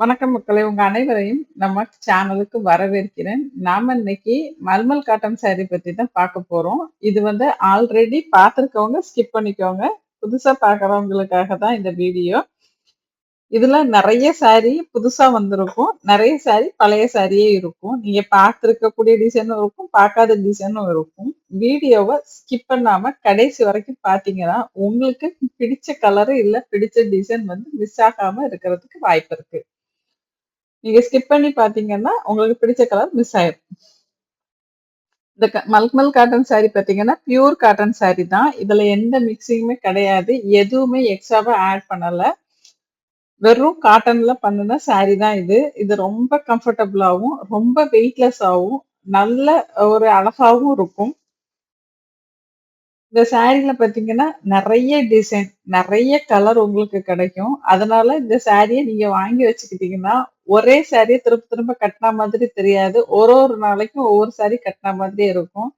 வணக்கம் மக்களை உங்க அனைவரையும் நம்ம சேனலுக்கு வரவேற்கிறேன். நாம இன்னைக்கு மல்மல் காட்டன் சாரி பத்தி தான் பார்க்க போறோம். இது வந்து ஆல்ரெடி பார்த்துருக்கவங்க ஸ்கிப் பண்ணிக்கோங்க. புதுசா பார்க்குறவங்களுக்காக தான் இந்த வீடியோ. இதுல நிறைய சாரி புதுசா வந்திருக்கும். நிறைய சாரி பழைய சாரியே இருக்கும். நீங்க பார்த்துருக்கக்கூடிய டிசைனும் இருக்கும், பார்க்காத டிசைனும் இருக்கும். வீடியோவை ஸ்கிப் பண்ணாம கடைசி வரைக்கும் பாத்தீங்கன்னா உங்களுக்கு பிடிச்ச கலரு இல்ல பிடிச்ச டிசைன் வந்து மிஸ் ஆகாம இருக்கிறதுக்கு வாய்ப்பு இருக்கு. நீங்க ஸ்கிப் பண்ணி பார்த்தீங்கன்னா, உங்களுக்கு பிடிச்ச கலர் மிஸ் ஆயிரும். இந்த க மல்மல் காட்டன் சாரி பார்த்தீங்கன்னா, பியூர் காட்டன் சாரி தான். இதுல எந்த மிக்ஸிங்குமே கிடையாது. எதுவுமே எக்ஸ்ட்ராவா ஆட் பண்ணல. வெறும் காட்டன்ல பண்ணுன சாரி தான் இது. இது ரொம்ப கம்ஃபர்டபுளாகவும் ரொம்ப வெயிட்லெஸ்ஸாவும், நல்ல ஒரு அழகாகவும் இருக்கும். இந்த சாரீல பார்த்தீங்கன்னா, நிறைய டிசைன், நிறைய கலர் உங்களுக்கு கிடைக்கும். அதனால இந்த சாரியை நீங்க வாங்கி வச்சுக்கிட்டீங்கன்னா, ஒரே சாரியை திரும்ப திரும்ப கட்டின மாதிரி தெரியாது. ஒரு ஒரு நாளைக்கும் ஒவ்வொரு சாரி கட்டின மாதிரி இருக்கும்.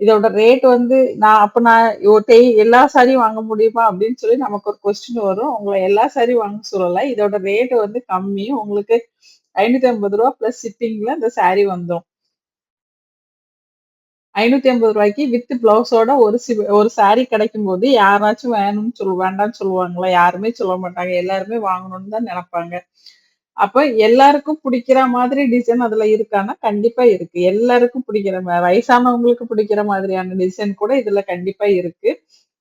இதோட ரேட் வந்து நான் அப்ப நான் டெய் எல்லா சாரியும் வாங்க முடியுமா? அப்படின்னு சொல்லி நமக்கு ஒரு கொஸ்டின் வரும். உங்களை எல்லா சாரியும் வாங்க சொல்லல. இதோட ரேட் வந்து கம்மி. உங்களுக்கு ரூ. 550 பிளஸ் ஷிப்பிங்ல இந்த சாரி ஐநூத்தி ஐம்பது ரூபாய்க்கு வித் பிளவுஸோட ஒரு சி ஒரு சாரி கிடைக்கும்போது, யாராச்சும் வேணும்னு சொல்ல வேண்டாம்னு சொல்லுவாங்களா? யாருமே சொல்ல மாட்டாங்க. எல்லாருமே வாங்கணும்னு தான் நினைப்பாங்க அப்ப எல்லாருக்கும் பிடிக்கிற மாதிரி டிசைன் அதுல இருக்கான்னா, கண்டிப்பா இருக்கு. எல்லாருக்கும் பிடிக்கிற மாதிரி வயசானவங்களுக்கு பிடிக்கிற மாதிரியான டிசைன் கூட இதுல கண்டிப்பா இருக்கு.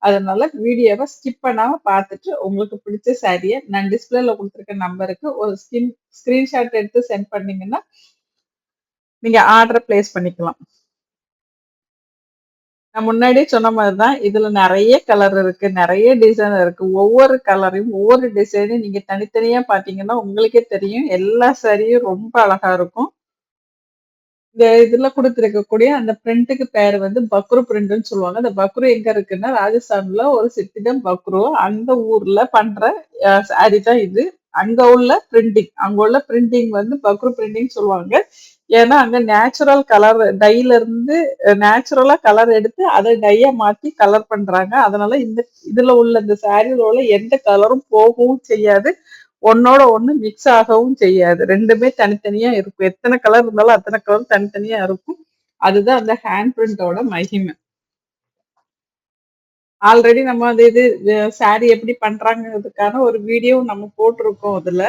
அதனால வீடியோவை ஸ்கிப் பண்ணாம பார்த்துட்டு, உங்களுக்கு பிடிச்ச சாரிய நான் டிஸ்பிளேல கொடுத்துருக்க நம்பருக்கு ஒரு ஸ்கின் ஸ்கிரீன்ஷாட் எடுத்து சென்ட் பண்ணீங்கன்னா, நீங்க ஆர்டர் பிளேஸ் பண்ணிக்கலாம். நான் முன்னாடியே சொன்ன மாதிரி தான். இதுல நிறைய கலர் இருக்கு. நிறைய டிசைன் இருக்கு. ஒவ்வொரு கலரையும், ஒவ்வொரு டிசைனையும் நீங்க தனித்தனியா பார்த்தீங்கன்னா, உங்களுக்கே தெரியும். எல்லா சரியும் ரொம்ப அழகா இருக்கும். இந்த இதுல கொடுத்துருக்கக்கூடிய அந்த பிரிண்ட்டுக்கு பேர் வந்து பக்ரு பிரிண்ட்னு சொல்லுவாங்க. அந்த பக்ரு எங்க இருக்குன்னா, ராஜஸ்தான்ல ஒரு சித்திடம் பக்ரு. அந்த ஊர்ல பண்ற சாரி தான் இது. அங்க உள்ள பிரிண்டிங். அங்க உள்ள பிரிண்டிங் வந்து பக்ரு பிரிண்டிங் சொல்லுவாங்க. ஏன்னா, அங்க நேச்சுரல் கலர் டைல இருந்து நேச்சுரலா கலர் எடுத்து அதை டையா மாத்தி கலர் பண்றாங்க. அதனால இந்த இதுல உள்ள இந்த சாரில உள்ள எந்த கலரும் போகவும் செய்யாது. ஒன்னோட ஒண்ணு மிக்ஸ் ஆகவும் செய்யாது. ரெண்டுமே தனித்தனியா இருக்கும். எத்தனை கலர் இருந்தாலும் அத்தனை கலர் தனித்தனியா இருக்கும். அதுதான் அந்த ஹேண்ட் பிரிண்டோட மகிமை. ஆல்ரெடி நம்ம அந்த இது சாரி எப்படி பண்றாங்கிறதுக்கான ஒரு வீடியோ நம்ம போட்டிருக்கோம் அதுல.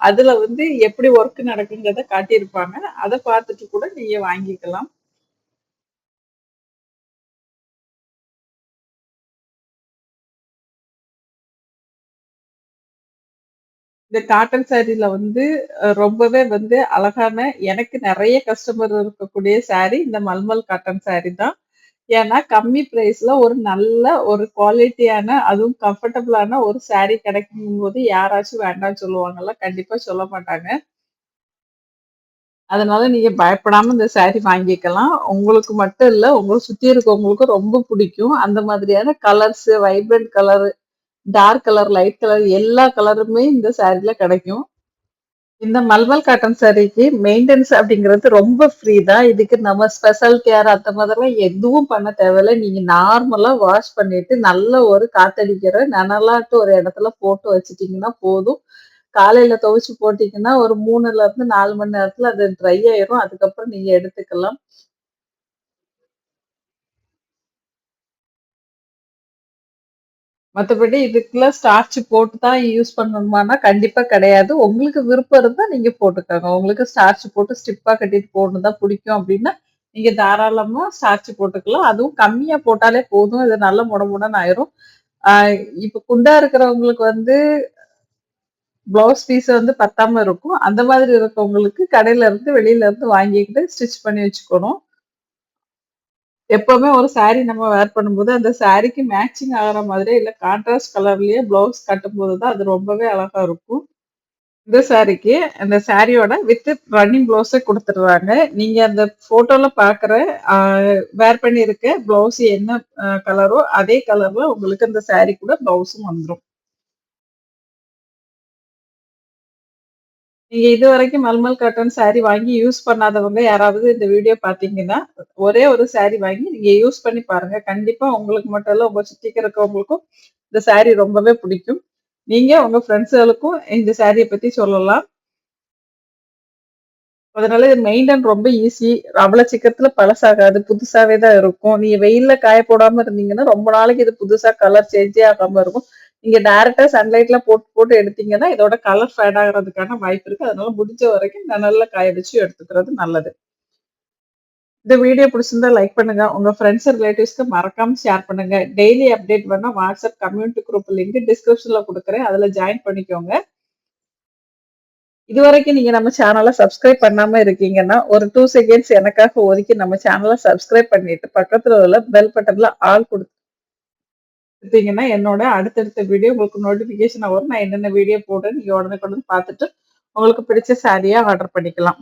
அதுல வந்து எப்படி ஒர்க் நடக்குங்கிறத காட்டியிருப்பாங்க. அத பார்த்துட்டு கூட நீங்க வாங்கிக்கலாம். இந்த காட்டன் சாரீல வந்து ரொம்பவே வந்து அழகான எனக்கு நிறைய கஸ்டமர் இருக்கக்கூடிய சாரி இந்த மல்மல் காட்டன் சாரி தான். ஏன்னா, கம்மி ப்ரைஸில் ஒரு நல்ல ஒரு குவாலிட்டியான அதுவும் கம்ஃபர்டபுளான ஒரு சேரீ கிடைக்கும் போது யாராச்சும் வேண்டாம் சொல்லுவாங்களா? கண்டிப்பா சொல்ல மாட்டாங்க. அதனால நீங்க பயப்படாம இந்த சாரீ வாங்கிக்கலாம். உங்களுக்கு மட்டும் இல்ல, உங்களை சுத்தி இருக்கவங்களுக்கும் ரொம்ப பிடிக்கும். அந்த மாதிரியான colours, vibrant colour, dark colour, light colour எல்லா கலருமே இந்த சாரீல கிடைக்கும். இந்த மல்மல் காட்டன் சாரிக்கு மெயின்டெனன்ஸ் அப்படிங்கிறது ரொம்ப ஃப்ரீ தான். இதுக்கு நம்ம ஸ்பெஷல் கேர் அந்த மாதிரிலாம் எதுவும் பண்ண தேவையில்ல. நீங்க நார்மலா வாஷ் பண்ணிட்டு, நல்ல ஒரு காத்தடிக்கிற நனலாட்டு ஒரு இடத்துல போட்டு வச்சுட்டிங்கன்னா போதும். காலையில் துவைச்சு போட்டிங்கன்னா ஒரு 3லருந்து 4 மணி நேரத்தில் அது ட்ரை ஆயிரும். அதுக்கப்புறம் நீங்க எடுத்துக்கலாம். மற்றபடி இதுக்குள்ள ஸ்டார்ச் போட்டு தான் யூஸ் பண்ணணுமான்னா, கண்டிப்பா கிடையாது. உங்களுக்கு விருப்பம் இருந்தா நீங்க போட்டுக்கோங்க. உங்களுக்கு ஸ்டார்ச் போட்டு ஸ்டிப்பா கட்டிட்டு போடணும் தான் பிடிக்கும் அப்படின்னா நீங்க தாராளமா ஸ்டார்ச் போட்டுக்கலாம். அதுவும் கம்மியா போட்டாலே போதும். இது நல்ல மொட ஆயிரும். இப்போ இப்ப குண்டா இருக்கிறவங்களுக்கு வந்து ப்ளவுஸ் பீஸ் வந்து பத்தாம இருக்கும். அந்த மாதிரி இருக்கவங்களுக்கு கடையில இருந்து வெளியில இருந்து வாங்கிக்கிட்டு ஸ்டிச் பண்ணி வச்சுக்கணும். எப்பவுமே ஒரு சாரி நம்ம வேர் பண்ணும்போது, அந்த சாரிக்கு மேட்சிங் ஆகிற மாதிரியே இல்லை கான்ட்ராஸ்ட் கலர்லயே ப்ளவுஸ் கட்டும்போது தான் அது ரொம்பவே அழகா இருக்கும். இந்த சாரிக்கு அந்த சாரியோட வித் ரன்னிங் ப்ளவுஸே கொடுத்துடுறாங்க நீங்க அந்த ஃபோட்டோவில் பார்க்குற வேர் பண்ணியிருக்க ப்ளவுஸ் என்ன கலரோ, அதே கலர்ல உங்களுக்கு அந்த சாரி கூட ப்ளவுஸும் வந்துடும் நீங்க இது வரைக்கும் மல்மல் கட்டன் சாரி வாங்கி யூஸ் பண்ணாதவங்க யாராவது இந்த வீடியோ பாத்தீங்கன்னா ஒரே ஒரு சாரி வாங்கி நீங்க யூஸ் பண்ணி பாருங்க. கண்டிப்பா உங்களுக்கு மட்டும் இல்ல, உங்க சுத்திக்கு இருக்கவங்களுக்கும் இந்த சாரி ரொம்பவே பிடிக்கும். நீங்க உங்க ஃப்ரெண்ட்ஸ்களுக்கும் இந்த சாரியை பத்தி சொல்லலாம். அதனால இது மெயின்டைன் ரொம்ப ஈஸி. அவ்வளவு சீக்கிரத்துல பழசாகாது. புதுசாவே தான் இருக்கும். நீங்க வெயில்ல காய போடாம இருந்தீங்கன்னா, ரொம்ப நாளைக்கு இது புதுசா கலர் சேஞ்சே ஆகாம இருக்கும். நீங்க டைரக்டா சன்லைட்ல போட்டு, போட்டு எடுத்தீங்கன்னா, இதோட கலர் ஃபேட் ஆகுறதுக்கான வாய்ப்பு இருக்கு. அதனால முடிஞ்ச வரைக்கும் நல்லா காய வச்சு எடுத்துக்கிறது நல்லது. இந்த வீடியோ பிடிச்சிருந்தா லைக் பண்ணுங்க. உங்க ஃப்ரெண்ட்ஸ், ரிலேட்டிவ்ஸ்க்கு மறக்காம ஷேர் பண்ணுங்க. டெய்லி அப்டேட் வேணா வாட்ஸ்அப் கம்யூனிட்டி குரூப் லிங்க் டிஸ்கிரிப்ஷன்ல கொடுக்குறேன் அதுல ஜாயின் பண்ணிக்கோங்க. இதுவரைக்கும் நீங்க நம்ம சேனலை சப்ஸ்கிரைப் பண்ணாம இருக்கீங்கன்னா, ஒரு டூ செகண்ட்ஸ் எனக்காக ஒதுக்கி நம்ம சேனலை சப்ஸ்கிரைப் பண்ணிட்டு, பக்கத்துல உள்ள பெல் பட்டன்ல ஆல் குடுத்தீங்கன்னா, என்னோட அடுத்தடுத்த வீடியோ உங்களுக்கு நோட்டிஃபிகேஷன் வரும். நான் என்னென்ன வீடியோ போடுறேன்னு நீங்க உடனுக்குடன் பார்த்துட்டு, உங்களுக்கு பிடிச்ச சாரீயா ஆர்டர் பண்ணிக்கலாம்.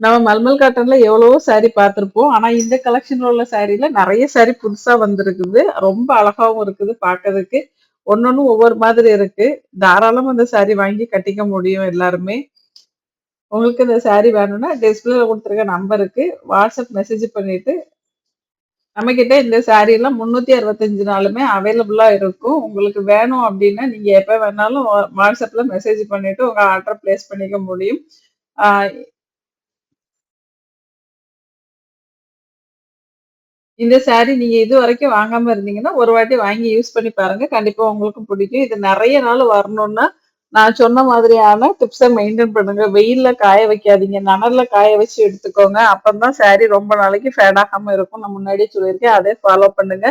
நம்ம மல்மல் காட்டன்ல எவ்வளவோ சாரி பார்த்துருப்போம் ஆனா, இந்த கலெக்ஷன்ல உள்ள சாரீல நிறைய சாரி புதுசா வந்திருக்குது. ரொம்ப அழகாவும் இருக்குது பார்க்கறதுக்கு. ஒண்ணொண்ணும் ஒவ்வொரு மாதிரி இருக்கு. தாராளம் அந்த சாரி வாங்கி கட்டிக்க முடியும் எல்லாருமே. உங்களுக்கு இந்த சாரி வேணும்னா, டிஸ்பிளேல கொடுத்துருக்க நம்பருக்கு வாட்ஸ்அப் மெசேஜ் பண்ணிட்டு நம்ம கிட்ட இந்த சேரீ எல்லாம் முன்னூத்தி அறுபத்தஞ்சு நாளுமே அவைலபிளா இருக்கும். உங்களுக்கு வேணும் அப்படின்னா நீங்க எப்ப வேணாலும் வாட்ஸ்அப்ல மெசேஜ் பண்ணிட்டு உங்க ஆர்டர் பிளேஸ் பண்ணிக்க முடியும். இந்த சாரீ நீங்க இதுவரைக்கும் வாங்காம இருந்தீங்கன்னா, ஒரு வாட்டி வாங்கி யூஸ் பண்ணி பாருங்க. கண்டிப்பா உங்களுக்கும் பிடிக்கும். இது நிறைய நாள் வரணும்னா, நான் சொன்ன மாதிரியான டிப்ஸ மெயின்டைன் பண்ணுங்க. வெயில்ல காய வைக்காதீங்க. நனல்ல காய வச்சு எடுத்துக்கோங்க. அப்பதான் சாரி ரொம்ப நாளைக்கு ஃபேட் ஆகாம இருக்கும். நான் முன்னாடியே சொல்லியிருக்கேன். அதே ஃபாலோ பண்ணுங்க.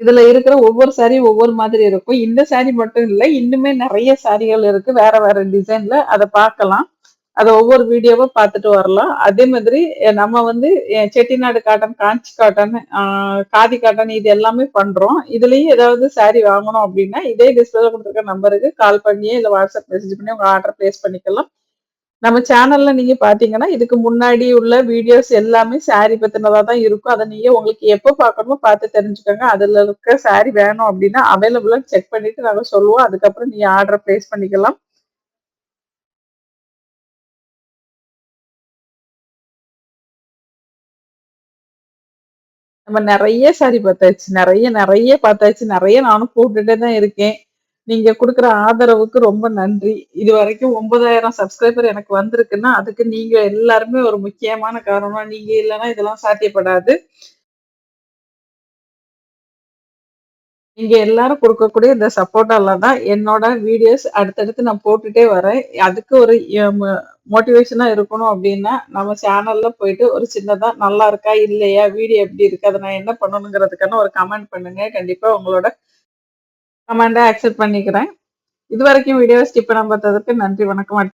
இதுல இருக்கிற ஒவ்வொரு சாரி ஒவ்வொரு மாதிரி இருக்கும். இந்த சாரி மட்டும் இல்லை இன்னுமே நிறைய சாரிகள் இருக்கு. வேற வேற டிசைன்ல. அதை பார்க்கலாம். அதை ஒவ்வொரு வீடியோவா பார்த்துட்டு வரலாம். அதே மாதிரி நம்ம வந்து Chettinad cotton, Kanchi cotton, khadi cotton இது எல்லாமே பண்றோம். இதுலயும் ஏதாவது சாரி வாங்கணும் அப்படின்னா இதே டிஸ்பிளேல கொடுத்துருக்க நம்பருக்கு கால் பண்ணியே இல்லை வாட்ஸ்அப் மெசேஜ் பண்ணி உங்க ஆர்டர் பிளேஸ் பண்ணிக்கலாம். நம்ம சேனல்ல நீங்க பாத்தீங்கன்னா இதுக்கு முன்னாடி உள்ள வீடியோஸ் எல்லாமே சாரி பத்தினதா தான் இருக்கும். அதை நீங்க உங்களுக்கு எப்போ பார்க்கணுமோ பார்த்து தெரிஞ்சுக்கோங்க. அதுல இருக்க சாரி வேணும் அப்படின்னா அவைலபிளா செக் பண்ணிட்டு நாங்க சொல்லுவோம். அதுக்கப்புறம் நீங்க ஆர்டர் பிளேஸ் பண்ணிக்கலாம். நம்ம நிறைய சாரி பார்த்தாச்சு. நிறைய நிறைய பார்த்தாச்சு. நிறைய நானும் போட்டுட்டே தான் இருக்கேன். நீங்க கொடுக்குற ஆதரவுக்கு ரொம்ப நன்றி. இது வரைக்கும் ஒன்பதாயிரம் சப்ஸ்கிரைபர் எனக்கு வந்திருக்குன்னா, அதுக்கு நீங்க எல்லாருமே ஒரு முக்கியமான காரணம். நீங்க இல்லைன்னா இதெல்லாம் சாத்தியப்படாது. நீங்க எல்லாரும் கொடுக்கக்கூடிய இந்த சப்போர்ட்டால தான் என்னோட வீடியோஸ் அடுத்தடுத்து நான் போட்டுட்டே வரேன். அதுக்கு ஒரு மோட்டிவேஷனாக மோட்டிவேஷனா இருக்கணும் அப்படின்னா நம்ம சேனல்ல போயிட்டு ஒரு சின்னதா நல்லா இருக்கா? இல்லையா? வீடியோ எப்படி இருக்கு? அதை நான் என்ன பண்ணணுங்கிறதுக்கான ஒரு கமெண்ட் பண்ணுங்க. கண்டிப்பா உங்களோட கமெண்டை அக்செப்ட் பண்ணிக்கிறேன். இதுவரைக்கும் வீடியோவ ஸ்கிப் பண்ணாம பார்த்ததற்கு நன்றி. வணக்கம்.